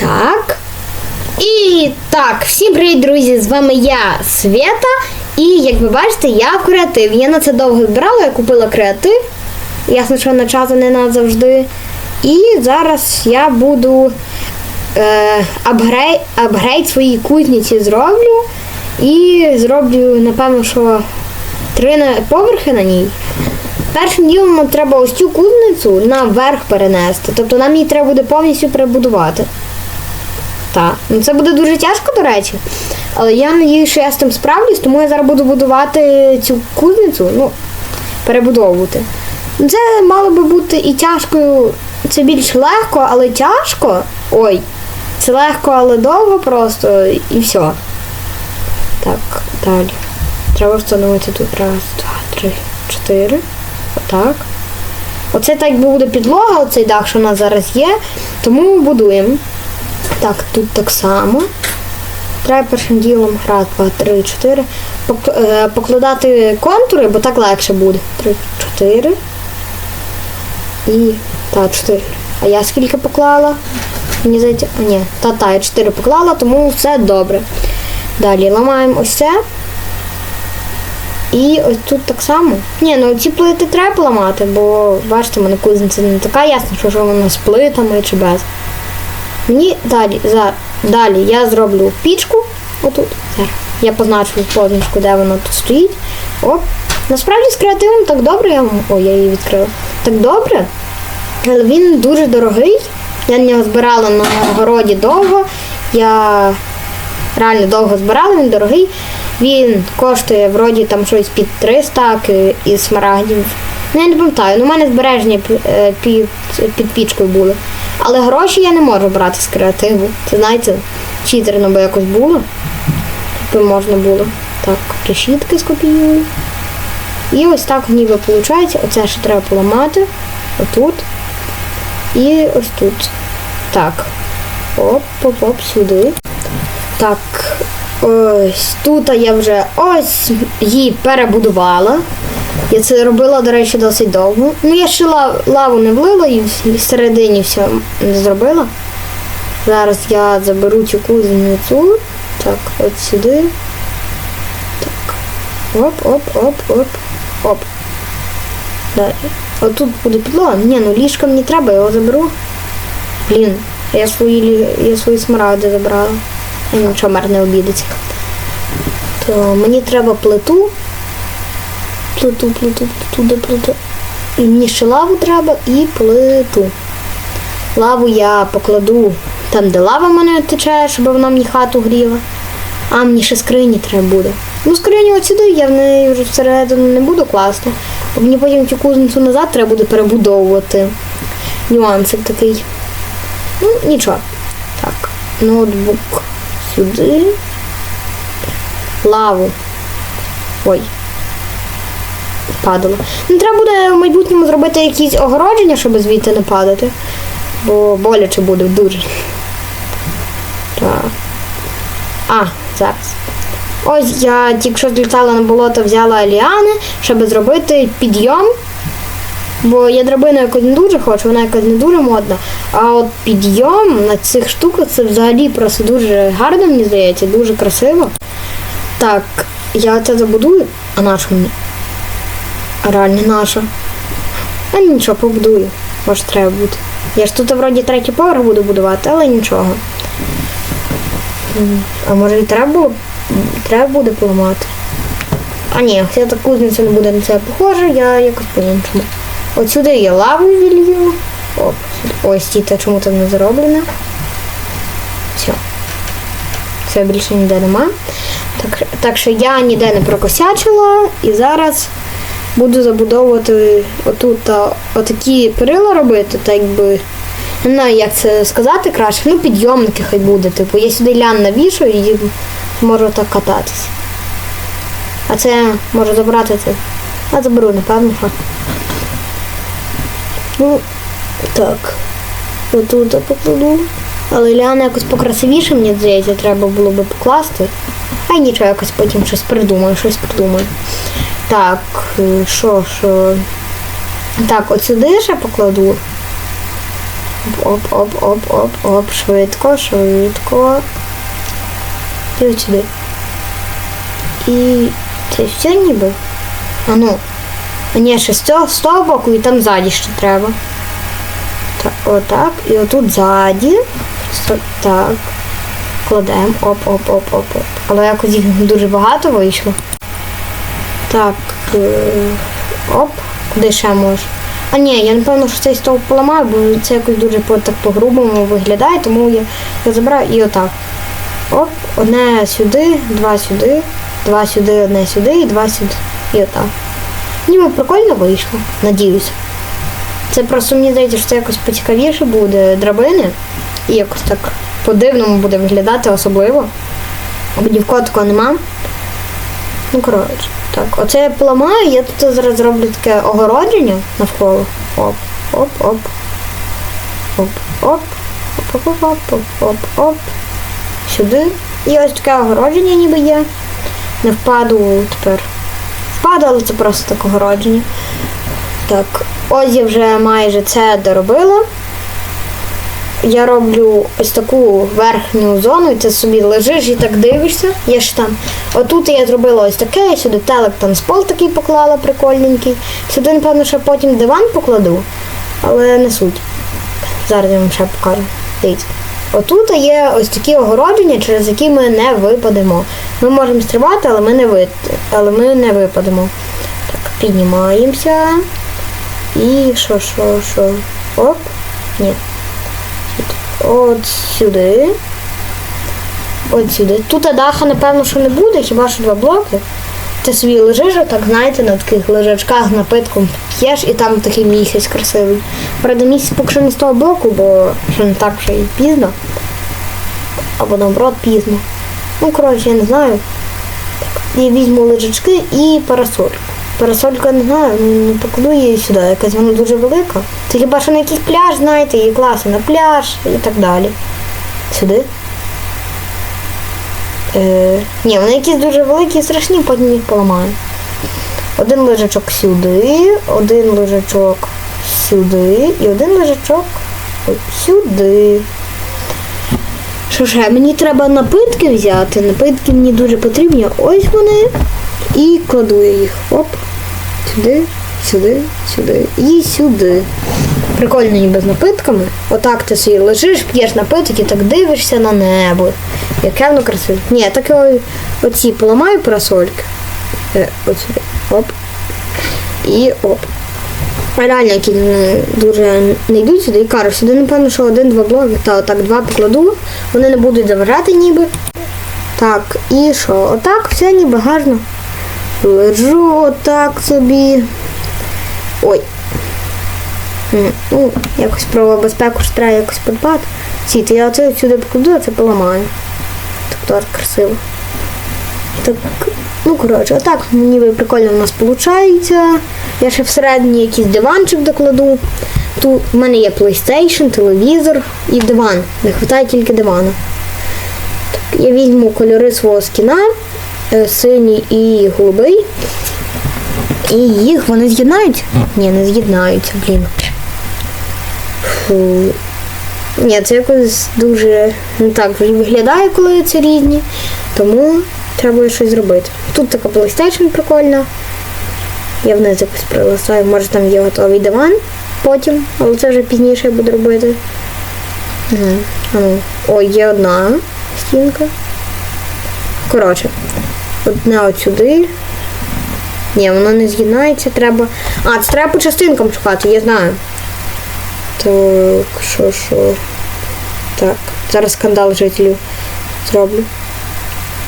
Так. І так, всім привіт, друзі! З вами я, Свята. І як ви бачите, я креатив. Я на це довго збирала, я купила креатив. Ясно, що на часу не назавжди. І зараз я буду е, апгрейд, апгрейд своїй кузниці зроблю. І зроблю, напевно, що три поверхи на ній. Першим ділом треба ось цю кузницю наверх перенести. Тобто нам її треба буде повністю перебудувати. Так. Ну це буде дуже тяжко, до речі. Але я надію, що я з тим справлюсь, тому я зараз буду будувати цю кузницю, ну, перебудовувати. Ну, Це мало би бути і тяжкою, це більш легко, але тяжко. Ой, це легко, але довго просто і все. Так, далі. Треба встановити тут раз, два, три, чотири. Отак. Оце так буде підлога, оцей дах, що у нас зараз є. Тому будуємо. Так, тут так само. Треба першим ділом три, чотири. Пок- е, покладати контури, бо так легше буде. Три, чотири. І. Та, чотири. А я скільки поклала? Мені здається. А ні, та та, я чотири поклала, тому все добре. Далі ламаємо ось це. І ось тут так само. Ні, ну ці плити треба ламати, бо бачите, в мене кузниця не така ясна, що вона з плитами чи без. Мені далі, за, далі я зроблю пічку. Отут. Я позначу позначку, де вона тут стоїть. Оп. Насправді з креативом так добре. Я... О, я її відкрила. Так добре. Але він дуже дорогий. Я нього збирала на городі довго. Я реально довго збирала, він дорогий. Він коштує вроді там щось під 300 к- із смарагдів. Ну, я не пам'ятаю, ну, у мене збереження е, під, під пічкою були. Але гроші я не можу брати з креативу. Це знаєте, читерно би якось було. Якби можна було. Так, решітки скопіюю. І ось так ніби виходить. Оце ще треба поламати. Отут. І ось тут. Так. Оп, оп, оп, сюди. Так, ось тут я вже ось її перебудувала. Я це робила, до речі, досить довго. Ну, я ще лав- лаву не влила і всередині все не зробила. Зараз я заберу цю кузницю. Так, от сюди. Так. Оп, оп, оп, оп, оп. Далі. Отут буде підлога. Ні, ну ліжка мені треба, я його заберу. Блін, я свої, я свої смарагди забрала. Я нічого мер не обідеться. То мені треба плиту. Плиту, плиту, де плиту. І мені ще лаву треба і плиту. Лаву я покладу там, де лава мене тече, щоб вона мені хату гріла. А мені ще скрині треба буде. Ну, скриню от сюди, я в неї вже всередину не буду класти. Бо мені потім цю кузницю назад треба буде перебудовувати. Нюансик такий. Ну, нічого. Так, ноутбук сюди. Лаву. Ой. Падало. Ну, треба буде в майбутньому зробити якісь огородження, щоб звідти не падати. Бо боляче буде дуже. Так. А, зараз. Ось я тільки що злітала на болото, взяла ліани, щоб зробити підйом. Бо я драбину якось не дуже хочу, вона якась не дуже модна. А от підйом на цих штуках це взагалі просто дуже гарно, мені здається, дуже красиво. Так, я це забудую, а наша мені. А реально наша. А нічого, побудую. Може треба буде. Я ж тут вроді третій поверх буду будувати, але нічого. А може і треба було треба буде поламати. А ні, ця та кузниця не буде на це похожа, я якось по-іншому. От сюди я лаву вілью. Оп. Ось тіта чому там не зароблена. Все. Все більше ніде нема. Так, так що я ніде не прокосячила і зараз буду забудовувати отут а, отакі перила робити, так якби. Не знаю, як це сказати краще. Ну, підйомники хай буде. Типу, я сюди лян навішую і можу так кататись. А це можу забрати це. А заберу, напевно. Ну, так. Отут покладу. Але ляна якось покрасивіше, мені здається, треба було би покласти. А нічого, якось потім щось придумаю, щось придумаю. Так, е, що, що. Так, от сюди ще покладу. Оп, оп, оп, оп, оп, швидко, швидко. І от сюди. І це все ніби. А ну. А ні, ще з цього з того боку і там ззаді ще треба. Так, отак. І отут ззаді. Так. Кладемо. Оп, оп, оп, оп, оп. Але якось їх дуже багато вийшло. Так. е, Оп. Куди ще може? А ні, я напевно, що цей стовп поламаю, бо це якось дуже по, так по-грубому виглядає, тому я, я забираю і отак. Оп, одне сюди, два сюди, два сюди, одне сюди і два сюди. І отак. Ніби прикольно вийшло, надіюся. Це просто мені здається, що це якось поцікавіше буде драбини. І якось так по-дивному буде виглядати особливо. Ні в кого такого нема. Ну, коротше, так, оце я поламаю, я тут зараз зроблю таке огородження навколо. Оп, оп, оп. Оп, оп. Оп, оп, оп, оп, оп, оп. Сюди. І ось таке огородження ніби є. Не впаду тепер. Впаду, але це просто так огородження. Так, ось я вже майже це доробила. Я роблю ось таку верхню зону, і ти собі лежиш і так дивишся. Я ж там. Отут я зробила ось таке, сюди телек танцпол такий поклала прикольненький. Сюди, напевно, ще потім диван покладу, але не суть. Зараз я вам ще покажу. Дивіться. Отут є ось такі огородження, через які ми не випадемо. Ми можемо стрибати, але ми не ви... але ми не випадемо. Так, піднімаємося. І що, що, що? Оп. Ні. От сюди. От сюди. Тут даха, напевно, що не буде, хіба що два блоки. Ти собі лежиш, так знаєте, на таких лежачках напитком п'єш і там такий місяць красивий. Правда, місяць поки що не з того боку, бо ще не так вже і пізно. Або наоборот пізно. Ну, коротше, я не знаю. Я візьму лежачки і парасольку. Парасолька не знаю, ну, не покладу її сюди, якась вона дуже велика. Це хіба що на якийсь пляж, знаєте, її класи на пляж і так далі. Сюди. Е, ні, вони якісь дуже великі і страшні, потім їх поламаю. Один лежачок сюди, один лежачок сюди і один лежачок сюди. Що ж, мені треба напитки взяти. Напитки мені дуже потрібні. Ось вони. І кладу я їх. Оп. Сюди, сюди, сюди і сюди. Прикольно ніби з напитками. Отак ти собі лежиш, п'єш напиток і так дивишся на небо. Яке воно красиве. Ні, так я оці поламаю парасольки. Е, сюди. Оп. І оп. Реально, які дуже не йдуть сюди і кажу, сюди, напевно, що один-два блоки. Та отак два покладу. Вони не будуть заважати ніби. Так, і що? Отак все ніби гарно. Лежу отак собі. Ой. Ну, якось про безпеку ж треба якось подбати. Сіти, я оце сюди покладу, а це поламаю. Так то красиво. Так, ну коротше, отак ніби прикольно в нас виходить. Я ще всередині якийсь диванчик докладу. Тут в мене є PlayStation, телевізор і диван. Не вистачає тільки дивана. Так, я візьму кольори свого скіна, синій і голубий. І їх вони з'єднаються? Ні, не з'єднаються, блін. Фу. Ні, це якось дуже не так виглядає, коли це різні. Тому треба щось зробити. Тут така PlayStation прикольна. Я вниз якось прилаштую, може там є готовий диван потім, але це вже пізніше я буду робити. Ну. Ой, є одна стінка. Коротше, одна от сюди. Ні, воно не з'єднається, треба. А, це треба по частинкам шукати, я знаю. Так, що, що. Так, зараз скандал жителів зроблю.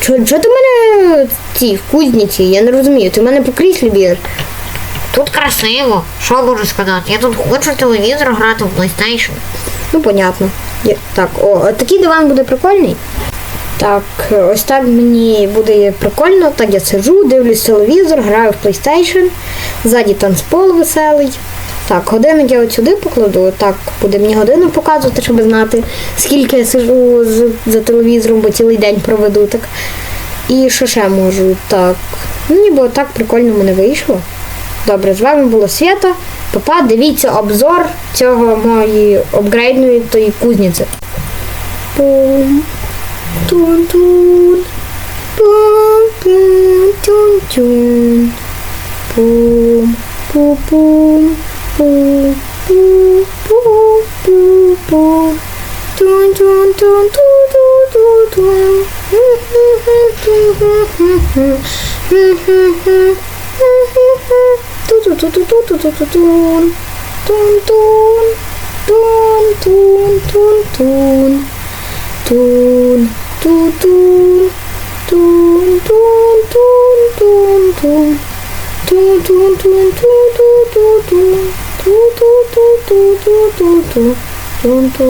Чого чого ти мене ці в кузниці? Я не розумію. Ти в мене по кріслі б'єш. Тут красиво. Що можу сказати? Я тут хочу телевізор грати в PlayStation. Ну, понятно. Я, так, о, такий диван буде прикольний. Так, ось так мені буде прикольно. Так я сиджу, дивлюсь телевізор, граю в PlayStation. Ззаді танцпол веселий. Так, годинник я от сюди покладу. Так, буде мені годину показувати, щоб знати, скільки я сиджу з, за телевізором, бо цілий день проведу так. І що ще можу? Так. Ну, ніби так прикольно мене вийшло. Добре, з вами було Свята. Папа, дивіться обзор цього моєї апгрейдної тої кузниці. Tun tun. Boom boom tun tun. Boom boom boom boom boom boom boom boom. Tun tun tun tun tun tun tun. Tun tun tun tun tun tun. Tun, tun, tun, tun, tun, tun, tun, tun. Tun, tun, tun, tun, tun, tun, tun. Tun, tun, tun, tun, tun, tun, tun. Tun, tun.